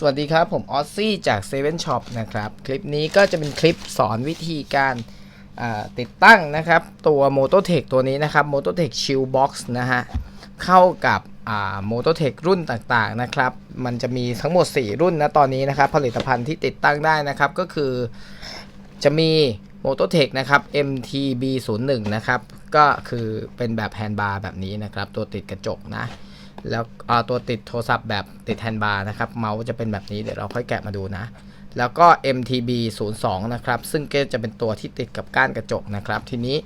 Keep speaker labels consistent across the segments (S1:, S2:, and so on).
S1: สวัสดีครับผมออซซี่จาก7 Shop นะครับ คลิปนี้ก็จะเป็นคลิปสอนวิธีการติดตั้งนะครับ ตัว m o t o t e c h ตัวนี้นะครับ m o t o t e c h Shield Box นะฮะ เข้ากับ m o t o t e c h รุ่นต่างๆนะครับ มันจะมีทั้งหมด 4 รุ่นนะตอนนี้นะครับ ผลิตภัณฑ์ที่ติดตั้งได้นะครับ ก็คือจะมี m o t o t e c h นะครับ MTB01 นะครับ ก็คือเป็นแบบแฮนด์บาร์แบบนี้นะครับ ตัวติดกระจกนะ แล้วตัวติดโทรศัพท์แบบติดแฮนด์บาร์นะครับ เมาส์จะเป็นแบบนี้เดี๋ยวเราค่อยแกะมาดูนะ แล้วก็ MTB 02นะครับ ซึ่งก็จะเป็นตัวที่ติดกับก้านกระจกนะครับ ทีนี้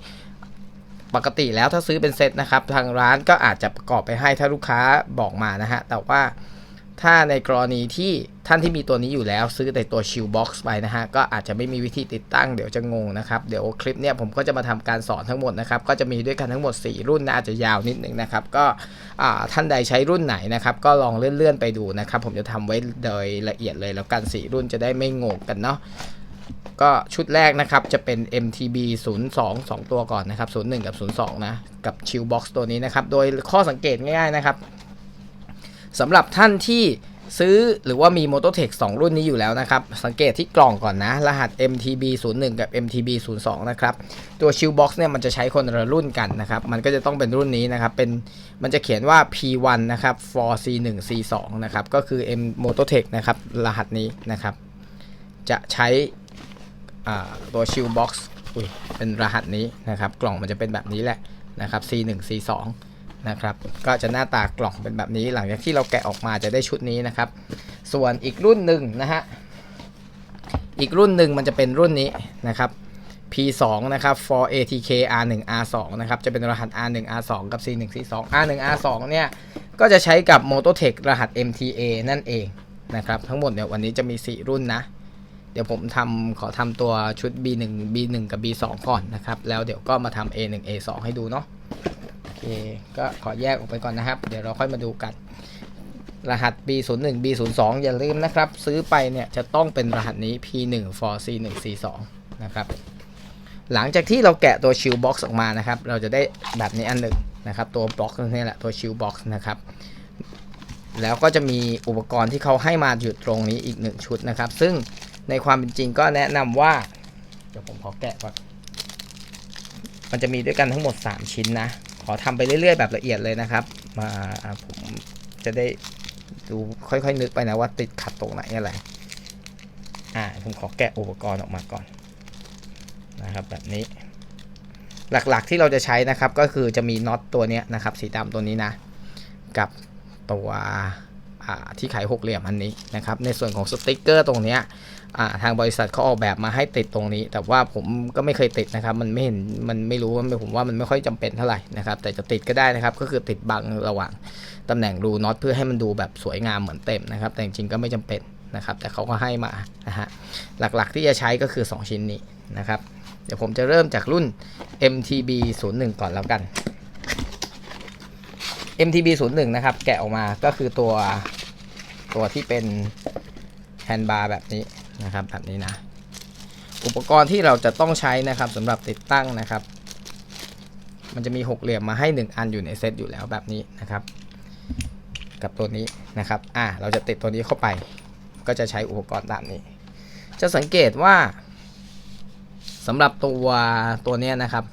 S1: ปกติแล้วถ้าซื้อเป็นเซตนะครับ ทางร้านก็อาจจะประกอบไปให้ถ้าลูกค้าบอกมานะฮะ แต่ว่าถ้าในกรณีที่ ท่านที่มีตัวนี้อยู่แล้วซื้อแต่ตัวชิลบ็อกซ์ไปนะฮะ ก็อาจจะไม่มีวิธีติดตั้งเดี๋ยวจะงงนะครับ เดี๋ยวคลิปเนี้ยผมก็จะมาทำการสอนทั้งหมดนะครับ ก็จะมีด้วยกันทั้งหมด 4 รุ่นนะอาจจะยาวนิดนึงนะครับ ก็อ่าท่านใดใช้รุ่นไหนนะครับ ก็ลองเลื่อนๆไปดูนะครับ ผมจะทำไว้โดยละเอียดเลยแล้วกัน 4 รุ่นจะได้ไม่งงกันเนาะก็ชุดแรกนะครับจะเป็น MTB 02 2 ตัวก่อนนะครับ 01 กับ 02 นะ กับ Chill Box ตัวนี้นะครับ โดยข้อสังเกตง่ายๆนะครับสำหรับท่านที่ ซื้อหรือว่ามี m o t o t e c h 2รุ่นนี้อยู่แล้วนะครับ สังเกตที่กล่องก่อนนะ รหัส MTB 01กับ MTB 02นะครับ ตัว Chill Box เนี่ยมันจะใช้คนละรุ่นกันนะครับ มันก็จะต้องเป็นรุ่นนี้นะครับ เป็นมันจะเขียนว่า P1 นะครับ for C1 C2 นะครับ ก็คือ M m o t o t e c h นะครับ รหัสนี้นะครับ จะใช้ตัวชิลบ็อกซ์เป็นรหัสนี้นะครับ กล่องมันจะเป็นแบบนี้แหละนะครับ C1 C2 นะครับ ก็จะหน้าตากล่องเป็นแบบนี้หลังจากที่เราแกะออกมาจะได้ชุดนี้นะครับ ส่วนอีกรุ่นหนึ่งนะฮะ อีกรุ่นหนึ่งมันจะเป็นรุ่นนี้นะครับ P2 นะครับ for ATK R1 R2 นะครับ จะเป็นรหัส R1 R2 กับ C1 C2 R1 R2 เนี่ย ก็จะใช้กับ Mototech รหัส MTA นั่นเองนะครับ ทั้งหมดเนี่ยวันนี้จะมี 4 รุ่นนะ เดี๋ยวผมทำขอทำตัวชุด B1 B1 กับ B2 ก่อนนะครับ แล้วเดี๋ยวก็มาทำ A1 A2 ให้ดูเนาะ เคก็ขอแยกออกไปก่อนนะครับ เดี๋ยวเราค่อยมาดูกันรหัส B01 B02 อย่าลืมนะครับ ซื้อไปเนี่ยจะต้องเป็นรหัสนี้ P1 for C1 C2 นะครับ หลังจากที่เราแกะตัว Shield Box ออกมานะครับ เราจะได้แบบนี้อันหนึ่งนะครับ ตัวบล็อกนี่แหละตัว Shield Box นะครับ แล้วก็จะมีอุปกรณ์ที่เขาให้มาอยู่ตรงนี้อีกหนึ่งชุดนะครับ ซึ่งในความเป็นจริงก็แนะนำว่าเดี๋ยวผมขอแกะก่อนมันจะมีด้วยกันทั้งหมด 3 ชิ้นนะ อทำไปเรื่อย ๆ แบบละเอียดเลยนะครับ มาผมจะได้ดูค่อยๆนึกไปนะว่าติดขัดตรงไหนอะไร อ่าผมขอแกะอุปกรณ์ออกมาก่อนนะครับแบบนี้ หลักๆที่เราจะใช้นะครับก็คือจะมีน็อตตัวนี้นะครับ สีดำตัวนี้นะ กับตัวที่ไขหกเหลี่ยมอันนี้นะครับ ในส่วนของสติกเกอร์ตรงนี้ ทางบริษัทเขาออกแบบมาให้ติดตรงนี้ แต่ว่าผมก็ไม่เคยติดนะครับ มันไม่เห็นมันไม่รู้ว่าผมว่ามันไม่ค่อยจำเป็นเท่าไหร่นะครับ แต่จะติดก็ได้นะครับ ก็คือติดบังระหว่างตำแหน่งรูน็อตเพื่อให้มันดูแบบสวยงามเหมือนเต็มนะครับ แต่จริงๆก็ไม่จำเป็นนะครับ แต่เขาก็ให้มานะฮะหลักๆที่จะใช้ก็คือ 2 ชิ้นนี้นะครับ เดี๋ยวผมจะเริ่มจากรุ่น MTB 01ก่อนแล้วกัน MTB 01นะครับ แกะออกมาก็คือตัวตัวที่เป็นแฮนด์บาร์แบบนี้ นะครับแบบนี้นะ อุปกรณ์ที่เราจะต้องใช้นะครับสำหรับติดตั้งนะครับ มันจะมีหกเหลี่ยมมาให้ 1 อันอยู่ในเซตอยู่แล้วแบบนี้นะครับ กับตัวนี้นะครับอ่าเราจะติดตัวนี้เข้าไป ก็จะใช้อุปกรณ์ตามนี้ จะสังเกตว่าสำหรับตัวตัวนี้นะครับ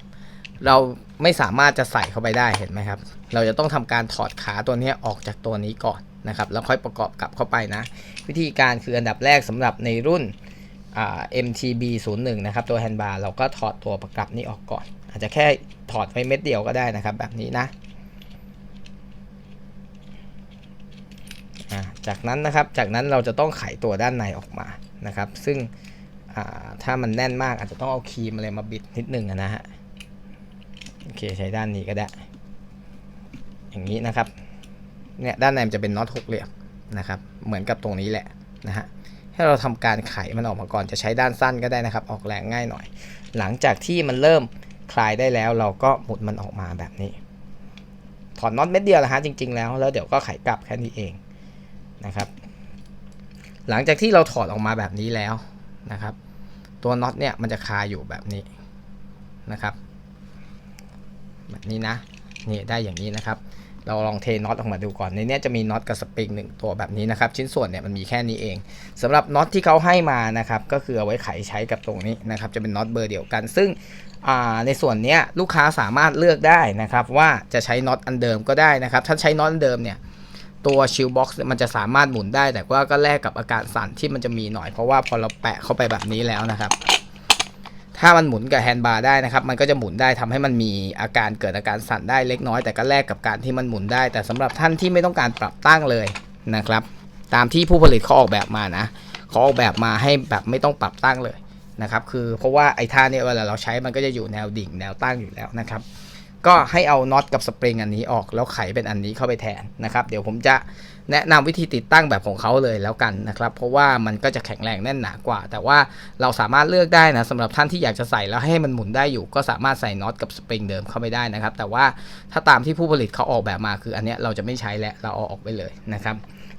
S1: เราไม่สามารถจะใส่เข้าไปได้เห็นไหมครับ เราจะต้องทำการถอดขาตัวนี้ออกจากตัวนี้ก่อน นะครับแล้วค่อยประกอบกลับเข้าไปนะ วิธีการคืออันดับแรกสำหรับในรุ่น MTB 01นะครับตัวแฮนด์บาร์เราก็ถอดตัวประกับนี้ออกก่อน อาจจะแค่ถอดไว้เม็ดเดียวก็ได้นะครับ แบบนี้นะจากนั้นนะครับจากนั้นเราจะต้องไขตัวด้านในออกมานะครับ ซึ่งถ้ามันแน่นมากอาจจะต้องเอาครีมอะไรมาบิดนิดนึงนะฮะโอเคใช้ด้านนี้ก็ได้ อย่างนี้นะครับ เนี่ยด้านในมันจะเป็นน็อตหกเหลี่ยมนะครับเหมือนกับตรงนี้แหละนะฮะให้เราทำการไขมันออกมาก่อนจะใช้ด้านสั้นก็ได้นะครับ ออกแรงง่ายหน่อย หลังจากที่มันเริ่มคลายได้แล้ว เราก็หมุดมันออกมาแบบนี้ ถอดน็อตเม็ดเดียวนะฮะจริง ๆ แล้วแล้วเดี๋ยวก็ไขกลับแค่นี้เองนะครับ หลังจากที่เราถอดออกมาแบบนี้แล้วนะครับ ตัวน็อตเนี่ยมันจะคาอยู่แบบนี้นะครับ แบบนี้นะนี่ได้อย่างนี้นะครับ เราลองเทน็อตออกมาดูก่อน ในนี้จะมีน็อตกับสปริงหนึ่งตัวแบบนี้นะครับ ชิ้นส่วนเนี่ยมันมีแค่นี้เองสำหรับน็อตที่เขาให้มานะครับ ก็คือเอาไว้ไขใช้กับตรงนี้นะครับ จะเป็นน็อตเบอร์เดียวกัน ซึ่งในส่วนนี้ลูกค้าสามารถเลือกได้นะครับ ว่าจะใช้น็อตอันเดิมก็ได้นะครับ ถ้าใช้น็อตอันเดิมเนี่ยตัวชิลบ็อกซ์มันจะสามารถหมุนได้ แต่ว่าก็แลกกับอาการสั่นที่มันจะมีหน่อยเพราะว่าพอเราแปะเข้าไปแบบนี้แล้วนะครับ ถ้ามันหมุนกับแฮนด์บาร์ได้นะครับ มันก็จะหมุนได้ทำให้มันมีอาการเกิดอาการสั่นได้เล็กน้อย แต่ก็แลกกับการที่มันหมุนได้ แต่สำหรับท่านที่ไม่ต้องการปรับตั้งเลยนะครับ ตามที่ผู้ผลิตเขาออกแบบมานะเขาออกแบบมาให้แบบไม่ต้องปรับตั้งเลยนะครับ คือเพราะว่าไอ้ท่าเนี่ยเวลาเราใช้มันก็จะอยู่แนวดิ่งแนวตั้งอยู่แล้วนะครับ ก็ให้เอาน็อตกับสปริงอันนี้ออกแล้วไขเป็นอันนี้เข้าไปแทนนะครับ เดี๋ยวผมจะ แนะนำวิธีติดตั้งแบบของเขาเลยแล้วกันนะครับ เพราะว่ามันก็จะแข็งแรงแน่นหนากว่า แต่ว่าเราสามารถเลือกได้นะสำหรับท่านที่อยากจะใส่แล้วให้มันหมุนได้อยู่ ก็สามารถใส่น็อตกับสปริงเดิมเข้าไปได้นะครับ แต่ว่าถ้าตามที่ผู้ผลิตเขาออกแบบมาคืออันเนี้ยเราจะไม่ใช้แล้วเราเอาออกไปเลยนะครับ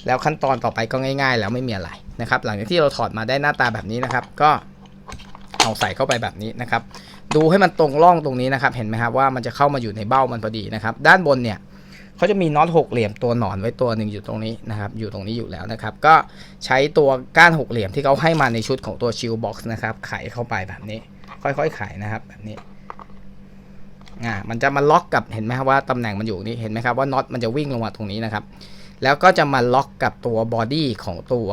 S1: แล้วขั้นตอนต่อไปก็ง่าย ๆ แล้วไม่มีอะไรนะครับหลังจากที่เราถอดมาได้หน้าตาแบบนี้นะครับ ก็เอาใส่เข้าไปแบบนี้นะครับ ดูให้มันตรงร่องตรงนี้นะครับ เห็นไหมครับว่ามันจะเข้ามาอยู่ในเบ้ามันพอดีนะครับ ด้านบนเนี่ย เขาจะมีน็อตหกเหลี่ยมตัวหนอนไว้ตัวหนึ่งอยู่ตรงนี้นะครับ อยู่ตรงนี้อยู่แล้วนะครับ ก็ใช้ตัวก้านหกเหลี่ยมที่เขาให้มาในชุดของตัวชิลบ็อกซ์นะครับ ไขเข้าไปแบบนี้ ค่อยๆไขนะครับแบบนี้อ่ามันจะมาล็อกกับเห็นไหมครับว่าตำแหน่งมันอยู่นี้เห็นไหมครับว่าน็อตมันจะวิ่งลงมาตรงนี้นะครับ แล้วก็จะมาล็อกกับตัวบอดี้ของตัว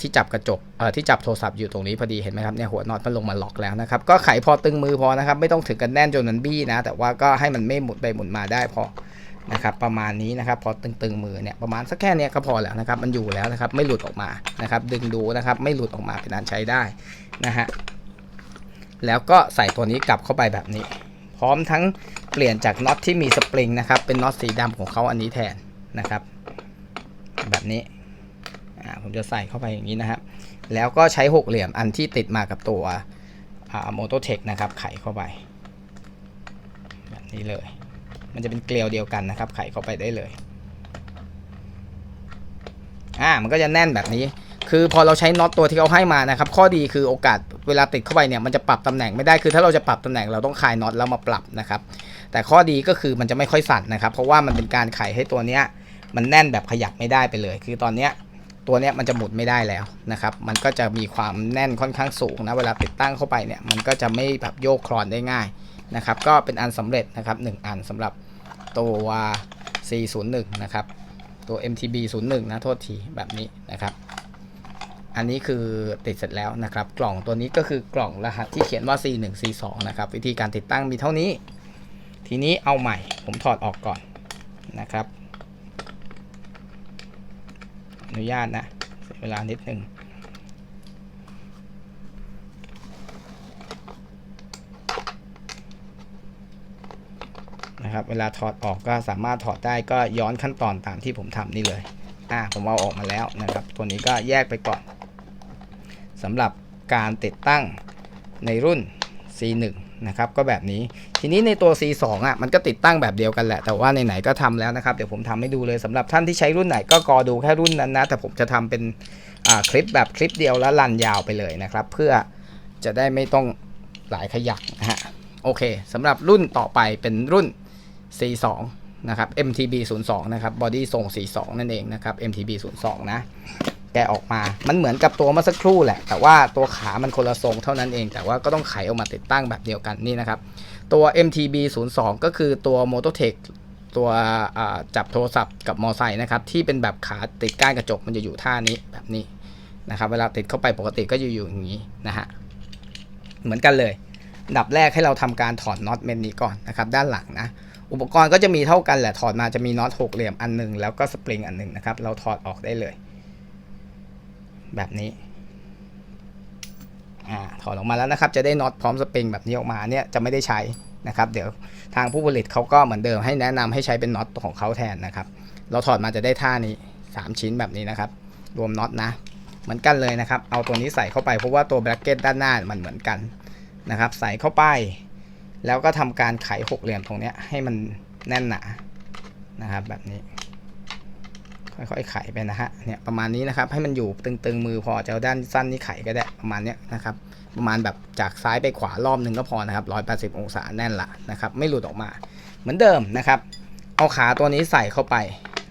S1: ที่จับกระจกที่จับโทรศัพท์อยู่ตรงนี้พอดีเห็นไหมครับเนี่ยหัวน็อตมันลงมาล็อกแล้วนะครับ ก็ไขพอตึงมือพอนะครับ ไม่ต้องถึงกันแน่นจนมันบี้นะ แต่ว่าก็ให้มันไม่หมุนไปหมุนมาได้พอ นะครับประมาณนี้นะครับพอตึงๆมือเนี่ยประมาณสักแค่เนี้ยก็พอแล้วนะครับมันอยู่แล้วนะครับไม่หลุดออกมานะครับดึงดูนะครับไม่หลุดออกมาเป็นอันใช้ได้นะฮะแล้วก็ใส่ตัวนี้กลับเข้าไปแบบนี้ พร้อมทั้งเปลี่ยนจากน็อตที่มีสปริงนะครับเป็นน็อตสีดำของเขาอันนี้แทนนะครับแบบนี้อ่าผมจะใส่เข้าไปอย่างนี้นะครับ แล้วก็ใช้หกเหลี่ยมอันที่ติดมากับตัวโมโตเทคนะครับไขเข้าไป แบบนี้เลย มันจะเป็นเกลียวเดียวกันนะครับ ไขเข้าไปได้เลย อ่า มันก็จะแน่นแบบนี้ คือพอเราใช้น็อตตัวที่เขาให้มานะครับ ข้อดีคือโอกาสเวลาติดเข้าไปเนี่ย มันจะปรับตำแหน่งไม่ได้ คือถ้าเราจะปรับตำแหน่งเราต้องคลายน็อตแล้วมาปรับนะครับ แต่ข้อดีก็คือมันจะไม่ค่อยสั่นนะครับ เพราะว่ามันเป็นการไขให้ตัวเนี้ย มันแน่นแบบขยับไม่ได้ไปเลย คือตอนเนี้ยตัวเนี้ยมันจะหมุนไม่ได้แล้วนะครับ มันก็จะมีความแน่นค่อนข้างสูงนะ เวลาติดตั้งเข้าไปเนี่ย มันก็จะไม่แบบโยกคลอนได้ง่ายนะครับ ก็เป็นอันสำเร็จนะครับหนึ่งอันสำหรับ ตัว C01 นะครับ ตัว MTB 01 นะ โทษทีแบบนี้นะครับ อันนี้คือติดเสร็จแล้วนะครับ กล่องตัวนี้ก็คือกล่องรหัสที่เขียนว่า C1 C2 นะครับ วิธีการติดตั้งมีเท่านี้ ทีนี้เอาใหม่ ผมถอดออกก่อนนะครับ อนุญาตนะเสียเวลานิดหนึ่ง นะครับ เวลาถอดออกก็สามารถถอดได้ก็ย้อนขั้นตอนตามที่ผมทำนี่เลย อ่าผมเอาออกมาแล้วนะครับ ตัวนี้ก็แยกไปก่อนสำหรับการติดตั้งในรุ่น C1 นะครับก็แบบนี้ทีนี้ในตัว C2 อะมันก็ติดตั้งแบบเดียวกันแหละ แต่ว่าไหนๆก็ทำแล้วนะครับเดี๋ยวผมทำให้ดูเลยสำหรับท่านที่ใช้รุ่นไหนก็กอดูแค่รุ่นนั้นนะแต่ผมจะทำเป็นคลิปแบบคลิปเดียวแล้วรันยาวไปเลยนะครับ เพื่อจะได้ไม่ต้องหลายขยักนะฮะโอเคสำหรับรุ่นต่อไปเป็นรุ่น C2 นะครับ MTB 02นะครับ บอดี้ทรง42นั่นเองนะครับ MTB 02นะ แกะออกมา มันเหมือนกับตัวเมื่อสักครู่แหละ แต่ว่าตัวขามันคนละทรงเท่านั้นเอง แต่ว่าก็ต้องไขออกมาติดตั้งแบบเดียวกันนี่นะครับ ตัว MTB 02ก็คือตัว Mototech ตัวจับโทรศัพท์กับมอไซค์นะครับ ที่เป็นแบบขาติดก้านกระจกมันจะอยู่ท่านี้แบบนี้นะครับ เวลาติดเข้าไปปกติก็อยู่อย่างนี้นะฮะ เหมือนกันเลย ดับแรกให้เราทำการถอดน็อตเมนนี้ก่อนนะครับ ด้านหลังนะ อุปกรณ์ก็จะมีเท่ากันแหละถอดมาจะมีน็อตหกเหลี่ยมอันหนึ่งแล้วก็สปริงอันหนึ่งนะครับ เราถอดออกได้เลย แบบนี้อ่าถอดออกมาแล้วนะครับ จะได้น็อตพร้อมสปริงแบบนี้ออกมาเนี่ยจะไม่ได้ใช้นะครับ เดี๋ยวทางผู้ผลิตเขาก็เหมือนเดิมให้แนะนำให้ใช้เป็นน็อตของเขาแทนนะครับ เราถอดมาจะได้ท่านี้ 3 ชิ้นแบบนี้นะครับ รวมน็อตนะ เหมือนกันเลยนะครับ เอาตัวนี้ใส่เข้าไปเพราะว่าตัวแบรกเก็ตด้านหน้ามันเหมือนกันนะครับ ใส่เข้าไป แล้วก็ทำการไขหกเหลี่ยมตรงเนี้ยให้มันแน่นหนานะครับแบบนี้ ค่อยๆไขไปนะฮะเนี่ยประมาณนี้นะครับให้มันอยู่ตึงๆมือพอจะเอาด้านสั้นนี่ไขก็ได้ประมาณเนี้ยนะครับประมาณแบบจากซ้ายไปขวารอบหนึ่งก็พอนะครับ 180 องศาแน่นละนะครับ ไม่หลุดออกมา เหมือนเดิมนะครับ เอาขาตัวนี้ใส่เข้าไป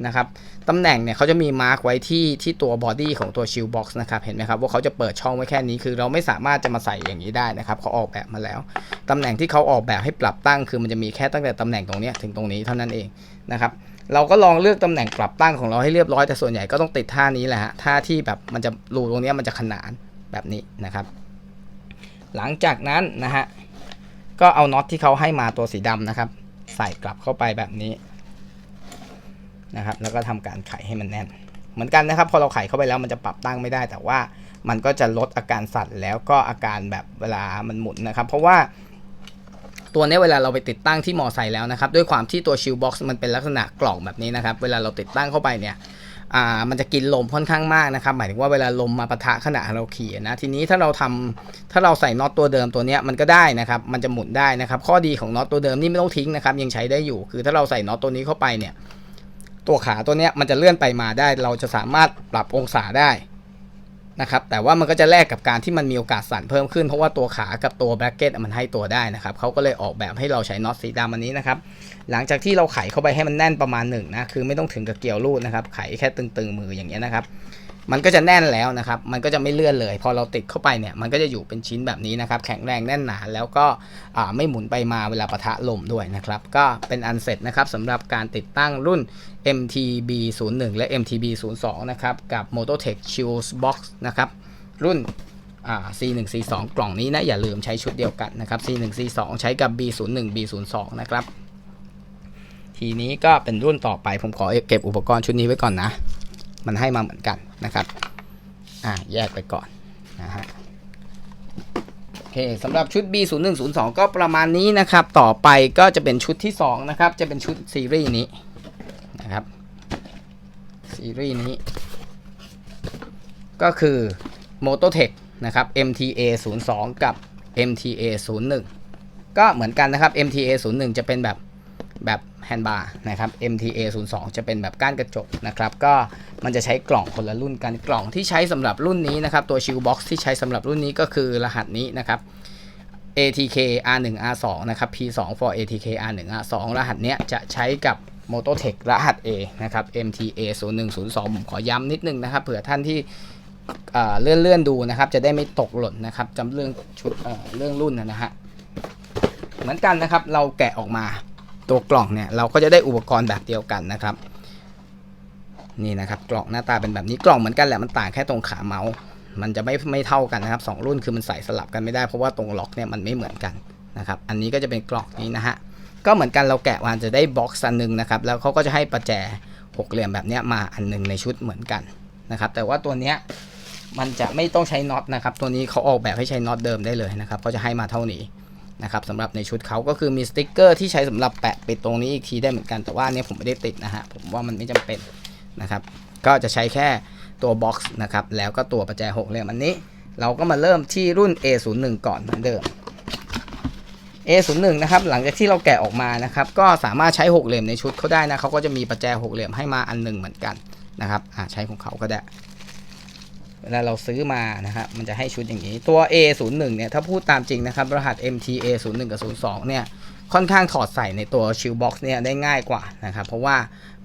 S1: นะครับ ตำแหน่งเนี่ยเขาจะมีมาร์กไว้ที่ที่ตัวบอดี้ของตัวชิลบ็อกซ์นะครับ เห็นไหมครับว่าเขาจะเปิดช่องไว้แค่นี้ คือเราไม่สามารถจะมาใส่อย่างนี้ได้นะครับเขาออกแบบมาแล้ว ตำแหน่งที่เขาออกแบบให้ปรับตั้ง คือมันจะมีแค่ตั้งแต่ตำแหน่งตรงนี้ถึงตรงนี้เท่านั้นเองนะครับเราก็ลองเลือกตำแหน่งปรับตั้งของเราให้เรียบร้อยแต่ส่วนใหญ่ก็ต้องติดท่านี้แหละฮะท่าที่แบบมันจะรูตรงนี้มันจะขนานแบบนี้นะครับ หลังจากนั้นนะฮะก็เอาน็อตที่เขาให้มาตัวสีดำนะครับ ใส่กลับเข้าไปแบบนี้ นะครับ แล้วก็ทำการไขให้มันแน่น เหมือนกันนะครับ พอเราไขเข้าไปแล้วมันจะปรับตั้งไม่ได้ แต่ว่ามันก็จะลดอาการสั่นแล้วก็อาการแบบเวลามันหมุนนะครับ เพราะว่าตัวนี้เวลาเราไปติดตั้งที่มอไซค์แล้วนะครับ ด้วยความที่ตัวชิลบ็อกซ์มันเป็นลักษณะกล่องแบบนี้นะครับ เวลาเราติดตั้งเข้าไปเนี่ยมันจะกินลมค่อนข้างมากนะครับ หมายถึงว่าเวลาลมมาปะทะขณะเราขี่นะทีนี้ถ้าเราทำถ้าเราใส่น็อตตัวเดิมตัวนี้มันก็ได้นะครับ มันจะหมุนได้นะครับ ข้อดีของน็อตตัวเดิมนี่ไม่ต้องทิ้งนะครับ ยังใช้ได้อยู่ คือถ้าเราใส่น็อตตัวนี้เข้าไปเนี่ย ตัวขาตัวเนี้ยมันจะเลื่อนไปมาได้ เราจะสามารถปรับองศาได้นะครับ แต่ว่ามันก็จะแลกกับการที่มันมีโอกาสสั่นเพิ่มขึ้น เพราะว่าตัวขากับตัวแบล็กเก็ตมันให้ตัวได้นะครับเขาก็เลยออกแบบให้เราใช้น็อตสีดำอันนี้นะครับ หลังจากที่เราไขเข้าไปให้มันแน่นประมาณหนึ่งนะ คือไม่ต้องถึงกับเกี่ยวรูดนะครับ ไขแค่ตึงๆมืออย่างเงี้ยนะครับ มันก็จะแน่นแล้วนะครับ มันก็จะไม่เลื่อนเลย พอเราติดเข้าไปเนี่ย มันก็จะอยู่เป็นชิ้นแบบนี้นะครับ แข็งแรงแน่นหนา แล้วก็ไม่หมุนไปมาเวลาปะทะลมด้วยนะครับ ก็เป็นอันเสร็จนะครับสำหรับการติดตั้งรุ่น MTB 0 1และ MTB 0 2นะครับ กับ Mototech Shields Box นะครับ รุ่น C1 C2 กล่องนี้นะ อย่าลืมใช้ชุดเดียวกันนะครับ C1 C2 ใช้กับ B01 B02 นะครับ ทีนี้ก็เป็นรุ่นต่อไป ผมขอเก็บอุปกรณ์ชุดนี้ไว้ก่อนนะ มันให้มาเหมือนกันนะครับ อ่าแยกไปก่อนนะฮะโอเคสำหรับชุด B0102 ก็ประมาณนี้นะครับ ต่อไปก็จะเป็นชุดที่ 2 นะครับ จะเป็นชุดซีรีส์นี้นะครับซีรีส์นี้ ก็คือ Mototech นะครับ MTA 02กับ MTA 01ก็เหมือนกันนะครับ MTA 01จะเป็นแบบ แบบแฮนด์บาร์นะครับ MTA 02จะเป็นแบบก้านกระจกนะครับ ก็มันจะใช้กล่องคนละรุ่นกันกล่องที่ใช้สำหรับรุ่นนี้นะครับ ตัวชิลบ็อกซ์ที่ใช้สำหรับรุ่นนี้ก็คือรหัสนี้นะครับ ATK R1 R2 นะครับ P2 for ATK R1 R2 รหัสเนี้ยจะใช้กับ Mototech รหัส A นะครับ MTA 0102ผมขอย้ำนิดนึงนะครับเผื่อท่านที่เลื่อนเลื่อนๆดูนะครับ จะได้ไม่ตกหล่นนะครับจำเรื่องชุดเเรื่องรุ่นนะฮะเหมือนกันนะครับเราแกะออกมา ตัวกล่องเนี่ยเราก็จะได้อุปกรณ์แบบเดียวกันนะครับนี่นะครับกล่องหน้าตาเป็นแบบนี้กล่องเหมือนกันแหละมันต่างแค่ตรงขาเมาส์มันจะไม่ไม่เท่ากันนะครับสองรุ่นคือมันใส่สลับกันไม่ได้เพราะว่าตรงล็อกเนี่ยมันไม่เหมือนกันนะครับอันนี้ก็จะเป็นกล่องนี้นะฮะก็เหมือนกันเราแกะมาจะได้บ็อกซ์อันหนึงนะครับแล้วเขาก็จะให้ประแจหกเหลี่ยมแบบนี้มาอันหนึงในชุดเหมือนกันนะครับแต่ว่าตัวเนี้ยมันจะไม่ต้องใช้น็อตนะครับตัวนี้เขาออกแบบให้ใช้น็อตเดิมได้เลยนะครับเขาจะให้มาเท่านี้ นะครับสำหรับในชุดเขาก็คือมีสติกเกอร์ที่ใช้สำหรับแปะปิดตรงนี้อีกทีได้เหมือนกันแต่ว่าเนี้ยผมไม่ได้ติดนะฮะผมว่ามันไม่จำเป็นนะครับ ก็จะใช้แค่ตัวบ็อกซ์นะครับแล้วก็ตัวประแจหกเหลี่ยมอันนี้ เราก็มาเริ่มที่รุ่น A01 ก่อนเหมือนเดิม A01 นะครับหลังจากที่เราแกะออกมานะครับก็สามารถใช้หกเหลี่ยมในชุดเขาได้นะเขาก็จะมีประแจหกเหลี่ยมให้มาอันหนึ่งเหมือนกันนะครับอ่าใช้ของเขาก็ได้ เวลาเราซื้อมานะครับมันจะให้ชุดอย่างนี้ตัว A01 เนี่ยถ้าพูดตามจริงนะครับ รหัส MTA01 กับ 02 เนี่ยค่อนข้างถอดใส่ในตัวชิลบ็อกซ์เนี่ยได้ง่ายกว่านะครับ เพราะว่า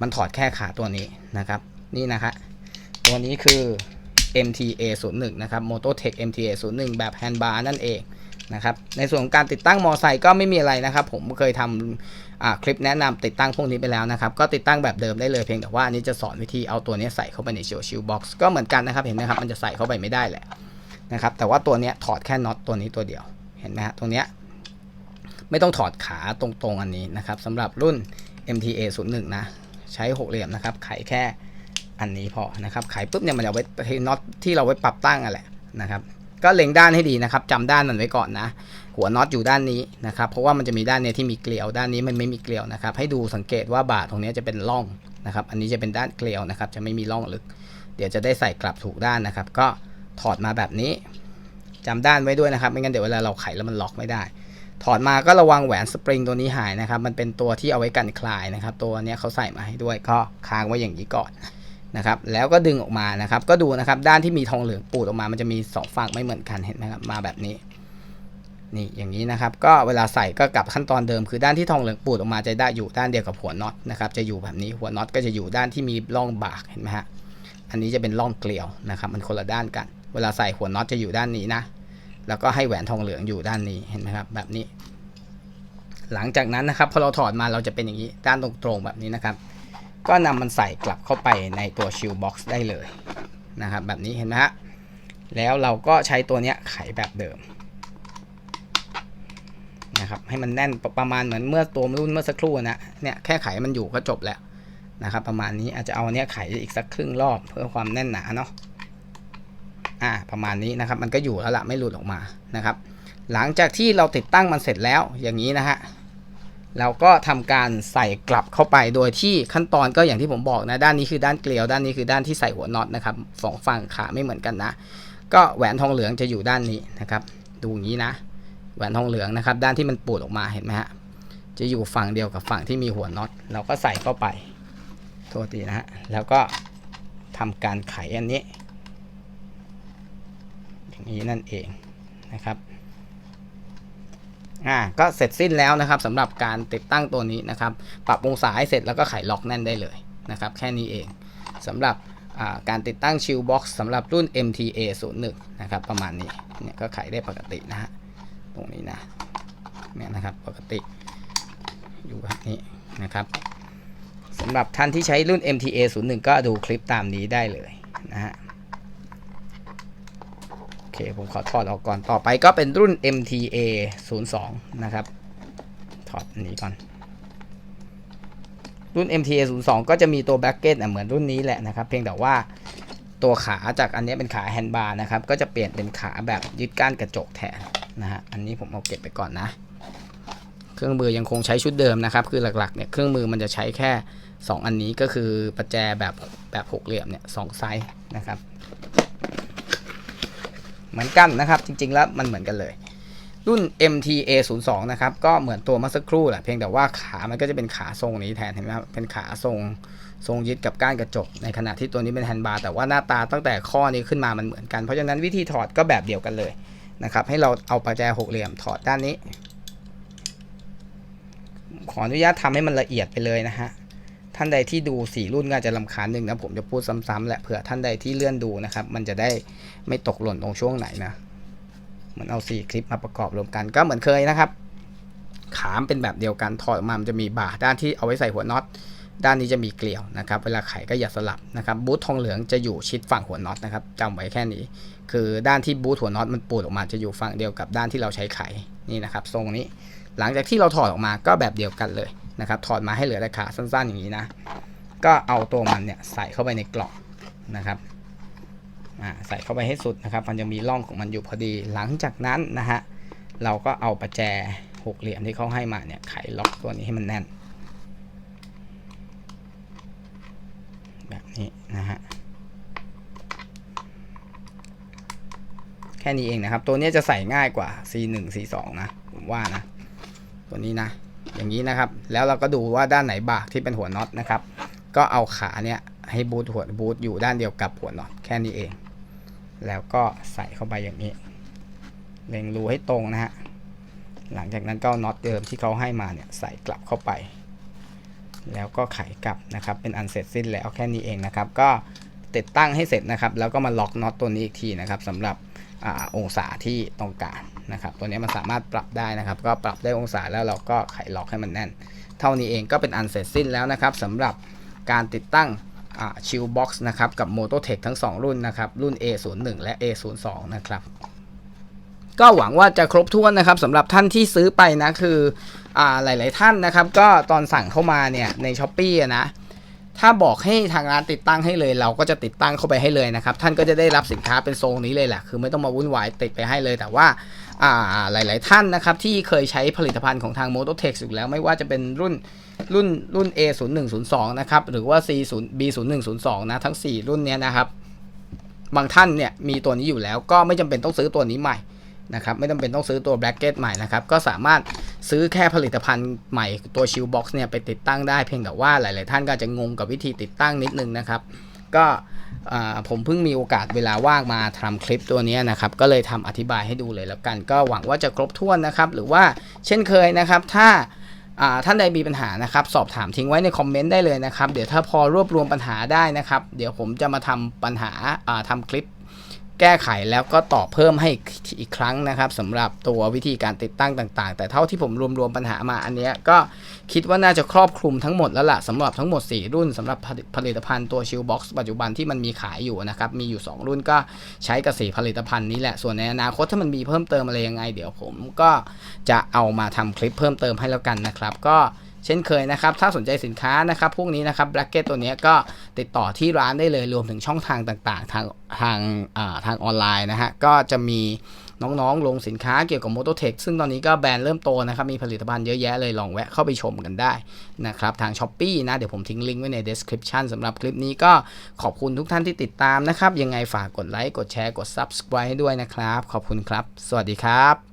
S1: มันถอดแค่ขาตัวนี้นะครับนี่นะครับตัวนี้คือ MTA 0 1 นะครับ Mototech MTA 0 1 แบบแฮนด์บาร์นั่นเองนะครับในส่วนของการติดตั้งมอไซค์ก็ไม่มีอะไรนะครับ ผมเคยทำ คลิปแนะนำติดตั้งพวกนี้ไปแล้วนะครับ ก็ติดตั้งแบบเดิมได้เลยเพียงแต่ว่าอันนี้จะสอนวิธีเอาตัวนี้ใส่เข้าไปในชิลชิลบ็อกซ์ก็เหมือนกันนะครับเห็นไหมครับมันจะใส่เข้าไปไม่ได้แหละนะครับแต่ว่าตัวนี้ถอดแค่น็อตตัวนี้ตัวเดียวเห็นไหมฮะตรงเนี้ยไม่ต้องถอดขาตรงๆอันนี้นะครับสำหรับรุ่น MTA 0 1นะใช้หกเหลี่ยมนะครับไขแค่อันนี้พอนะครับไขปุ๊บเนี่ยมันจะไว้น็อตที่เราไว้ปรับตั้งอะแหละนะครับ ก็เล็งด้านให้ดีนะครับจำด้านมันไว้ก่อนนะ หัวน็อตอยู่ด้านนี้นะครับเพราะว่ามันจะมีด้านเนี้ยที่มีเกลียวด้านนี้มันไม่มีเกลียวนะครับ ให้ดูสังเกตว่าบาทตรงนี้จะเป็นร่องนะครับ อันนี้จะเป็นด้านเกลียวนะครับ จะไม่มีร่องลึก เดี๋ยวจะได้ใส่กลับถูกด้านนะครับ ก็ถอดมาแบบนี้จำด้านไว้ด้วยนะครับ ไม่งั้นเดี๋ยวเวลาเราไขแล้วมันล็อกไม่ได้ถอดมาก็ระวังแหวนสปริงตัวนี้หายนะครับ มันเป็นตัวที่เอาไว้กันคลายนะครับ ตัวนี้เขาใส่มาให้ด้วยก็ค้างไว้อย่างนี้ก่อน นะครับแล้วก็ดึงออกมานะครับ ก็ดูนะครับด้านที่มีทองเหลืองปูดออกมา มันจะมีสองฝั่งไม่เหมือนกันเห็นไหมครับมาแบบนี้นี่อย่างนี้นะครับ ก็เวลาใส่ก็กลับขั้นตอนเดิมคือด้านที่ทองเหลืองปูดออกมาจะได้อยู่ด้านเดียวกับหัวน็อตนะครับจะอยู่แบบนี้หัวน็อตก็จะอยู่ด้านที่มีร่องบากเห็นไหมฮะอันนี้จะเป็นร่องเกลียวนะครับมันคนละด้านกัน เวลาใส่หัวน็อตจะอยู่ด้านนี้นะ แล้วก็ให้แหวนทองเหลืองอยู่ด้านนี้เห็นไหมครับแบบนี้ หลังจากนั้นนะครับพอเราถอดมาเราจะเป็นอย่างนี้ด้านตรงๆแบบนี้นะครับ ก็นำมันใส่กลับเข้าไปในตัวชิลบ็อกซ์ได้เลยนะครับแบบนี้เห็นไหมฮะแล้วเราก็ใช้ตัวเนี้ยไขแบบเดิมนะครับให้มันแน่นประประมาณเหมือนเมื่อตัวรุ่นเมื่อสักครู่นะเนี่ยแค่ไขมันอยู่ก็จบแล้วนะครับประมาณนี้อาจจะเอาเนี้ยไขอีกสักครึ่งรอบเพื่อความแน่นหนาเนาะอ่าประมาณนี้นะครับมันก็อยู่แล้วละไม่หลุดออกมานะครับ หลังจากที่เราติดตั้งมันเสร็จแล้วอย่างนี้นะฮะ เราก็ทำการใส่กลับเข้าไปโดยที่ขั้นตอนก็อย่างที่ผมบอกนะ ด้านนี้คือด้านเกลียว ด้านนี้คือด้านที่ใส่หัวน็อตนะครับสองฝั่งขาไม่เหมือนกันนะ ก็แหวนทองเหลืองจะอยู่ด้านนี้นะครับ ดูอย่างนี้นะ แหวนทองเหลืองนะครับ ด้านที่มันปูดออกมาเห็นไหมฮะ จะอยู่ฝั่งเดียวกับฝั่งที่มีหัวน็อต เราก็ใส่เข้าไป โทษทีนะฮะ แล้วก็ทำการไขอันนี้ อย่างนี้นั่นเองนะครับ อ่าก็เสร็จสิ้นแล้วนะครับสำหรับการติดตั้งตัวนี้นะครับ ปรับองศาให้เสร็จแล้วก็ไขล็อกแน่นได้เลยนะครับ แค่นี้เองสำหรับการติดตั้งชิลบ็อกซ์สำหรับรุ่น MTA 01นะครับประมาณนี้เนี่ยก็ไขได้ปกตินะฮะตรงนี้นะเนี่ยนะครับปกติอยู่แบบนี้นะครับสำหรับท่านที่ใช้รุ่น MTA 01ก็ดูคลิปตามนี้ได้เลยนะฮะ เคผมขอถอดออกก่อนต่อไปก็เป็นรุ่น MTA 02 นะครับ ถอดอันนี้ก่อน รุ่น MTA 02 ก็จะมีตัวแบ็กเก็ตเหมือนรุ่นนี้แหละนะครับ เพียงแต่ว่าตัวขาจากอันนี้เป็นขาแฮนด์บาร์นะครับ ก็จะเปลี่ยนเป็นขาแบบยึดก้านกระจกแทนนะฮะ อันนี้ผมเอาเก็บไปก่อนนะ เครื่องมือยังคงใช้ชุดเดิมนะครับ คือหลักๆเนี่ยเครื่องมือมันจะใช้แค่ 2 อันนี้ก็คือประแจแบบแบบหกเหลี่ยมเนี่ยสองไซส์นะครับ เหมือนกันนะครับ จริง ๆ แล้วมันเหมือนกันเลย รุ่น MTA 02นะครับ ก็เหมือนตัวเมื่อสักครู่แหละเพียงแต่ว่าขามันก็จะเป็นขาทรงนี้แทนเห็นไหมครับเป็นขาทรงทรงยึดกับก้านกระจก ในขณะที่ตัวนี้เป็นแฮนด์บาร์แต่ว่าหน้าตาตั้งแต่ข้อนี้ขึ้นมามันเหมือนกัน เพราะฉะนั้นวิธีถอดก็แบบเดียวกันเลยนะครับ ให้เราเอาประแจหกเหลี่ยมถอดด้านนี้ ขออนุญาตทำให้มันละเอียดไปเลยนะฮะ ท่านใดที่ดูสี่รุ่นก็อาจจะลำคาญหนึ่งนะผมจะพูดซ้ำๆแหละเผื่อท่านใดที่เลื่อนดูนะครับ มันจะได้ไม่ตกหล่นตรงช่วงไหนนะเหมือนเอาสี่คลิปมาประกอบรวมกันก็เหมือนเคยนะครับ ขามเป็นแบบเดียวกันถอดออกมามันจะมีบ่าด้านที่เอาไว้ใส่หัวน็อตด้านนี้จะมีเกลียวนะครับ เวลาไขก็อย่าสลับนะครับบูททองเหลืองจะอยู่ชิดฝั่งหัวน็อตนะครับจำไว้แค่นี้ คือด้านที่บูทหัวน็อตมันปูดออกมาจะอยู่ฝั่งเดียวกับด้านที่เราใช้ไขนี่นะครับ ทรงนี้ หลังจากที่เราถอดออกมาก็แบบเดียวกันเลย นะครับถอดมาให้เหลือแต่ขาสั้นๆอย่างนี้นะ ก็เอาตัวมันเนี่ยใส่เข้าไปในกล่องนะครับใส่เข้าไปให้สุดนะครับ มันจะมีร่องของมันอยู่พอดีหลังจากนั้นนะฮะเราก็เอาประแจหกเหลี่ยมที่เขาให้มาเนี่ยไขล็อกตัวนี้ให้มันแน่น แบบนี้นะฮะแค่นี้เองนะครับ ตัวนี้จะใส่ง่ายกว่า C1 C2 นะ ผมว่านะ ตัวนี้นะ อย่างนี้นะครับ แล้วเราก็ดูว่าด้านไหนบากที่เป็นหัวน็อตนะครับ ก็เอาขาเนี่ยให้บูทหัวบูทอยู่ด้านเดียวกับหัวน็อตแค่นี้เอง แล้วก็ใส่เข้าไปอย่างนี้ เล็งรูให้ตรงนะฮะ หลังจากนั้นก็น็อตเดิมที่เขาให้มาเนี่ยใส่กลับเข้าไป แล้วก็ไขกลับนะครับ เป็นอันเสร็จสิ้นแล้วแค่นี้เองนะครับ ก็ติดตั้งให้เสร็จนะครับ แล้วก็มาล็อกน็อตตัวนี้อีกทีนะครับสำหรับ อองศาที่ต้องการนะครับ ตัวนี้มันสามารถปรับได้นะครับ ก็ปรับได้องศาแล้วเราก็ไขล็อกให้มันแน่น เท่านี้เองก็เป็นอันเสร็จสิ้นแล้วนะครับสำหรับการติดตั้งชิลบ็อกซ์นะครับกับ m o t o t e c h ทั้ง 2 รุ่นนะครับรุ่น A01 และ A02 นะครับก็หวังว่าจะครบถ้วนนะครับสำหรับท่านที่ซื้อไปนะคืออหลาย ๆ ท่านนะครับ ก็ตอนสั่งเข้ามาเนี่ยใน s h อ p e e นะ ถ้าบอกให้ทางร้านติดตั้งให้เลย เราก็จะติดตั้งเข้าไปให้เลยนะครับ ท่านก็จะได้รับสินค้าเป็นทรงนี้เลยแหละคือไม่ต้องมาวุ่นวายติดไปให้เลย แต่ว่าอ่าหลาย ๆ ท่านนะครับ ที่เคยใช้ผลิตภัณฑ์ของทาง m o t o t e c h อยู่แล้วไม่ว่าจะเป็นรุ่นรุ่นรุ่น A0102 นะครับหรือว่า C0 B0102 นะทั้ง 4 รุ่นเนี้ยนะครับ บางท่านเนี่ยมีตัวนี้อยู่แล้วก็ไม่จำเป็นต้องซื้อตัวนี้ใหม่นะครับไม่จำเป็นต้องซื้อตัวแบล็กเก็ตใหม่นะครับก็สามารถ ซื้อแค่ผลิตภัณฑ์ใหม่ตัวชิลบ็อกซ์เนี่ยไปติดตั้งได้เพียงแต่ว่าหลาย ๆ ท่านก็จะงงกับวิธีติดตั้งนิดนึงนะครับ ก็
S2: ผมเพิ่งมีโอกาสเวลาว่างมาทำคลิปตัวนี้นะครับ ก็เลยทำอธิบายให้ดูเลยแล้วกัน ก็หวังว่าจะครบถ้วนนะครับ หรือว่าเช่นเคยนะครับ ถ้าท่านใดมีปัญหานะครับ สอบถามทิ้งไว้ในคอมเมนต์ได้เลยนะครับ เดี๋ยวถ้าพอรวบรวมปัญหาได้นะครับ เดี๋ยวผมจะมาทำปัญหาอ่าทำคลิป แก้ไขแล้วก็ตอบเพิ่มให้อีกครั้งนะครับสำหรับตัววิธีการติดตั้งต่าง ๆ แต่เท่าที่ผมรวมๆปัญหามาอันเนี้ยก็คิดว่าน่าจะครอบคลุมทั้งหมดแล้วล่ะสำหรับทั้งหมด 4 รุ่นสำหรับผลิตภัณฑ์ตัวชิลบ็อกซ์ปัจจุบันที่มันมีขายอยู่นะครับมีอยู่ 2 รุ่นก็ใช้กับสีผลิตภัณฑ์นี้แหละส่วนในอนาคตถ้ามันมีเพิ่มเติมอะไรยังไง เดี๋ยวผมก็จะเอามาทำคลิปเพิ่มเติมให้แล้วกันนะครับก็ เช่นเคยนะครับ ถ้าสนใจสินค้านะครับพวกนี้นะครับแบล็กเก็ตตัวนี้ก็ติดต่อที่ร้านได้เลยรวมถึงช่องทางต่างๆ ทางทางอ่าทางออนไลน์นะฮะก็จะมีน้องๆ ลงสินค้าเกี่ยวกับ m o t o t e c h ซึ่งตอนนี้ก็แบรนด์เริ่มโตนะครับ มีผลิตภัณฑ์เยอะแยะเลยลองแวะเข้าไปชมกันได้นะครับ ทาง s h อ p e e นะ เดี๋ยวผมทิ้งลิงก์ไว้ใน description สำหรับคลิปนี้ก็ขอบคุณทุกท่านที่ติดตามนะครับ ยังไงฝากกดไลค์ กดแชร์ กด subscribe ให้ด้วยนะครับ ขอบคุณครับ สวัสดีครับ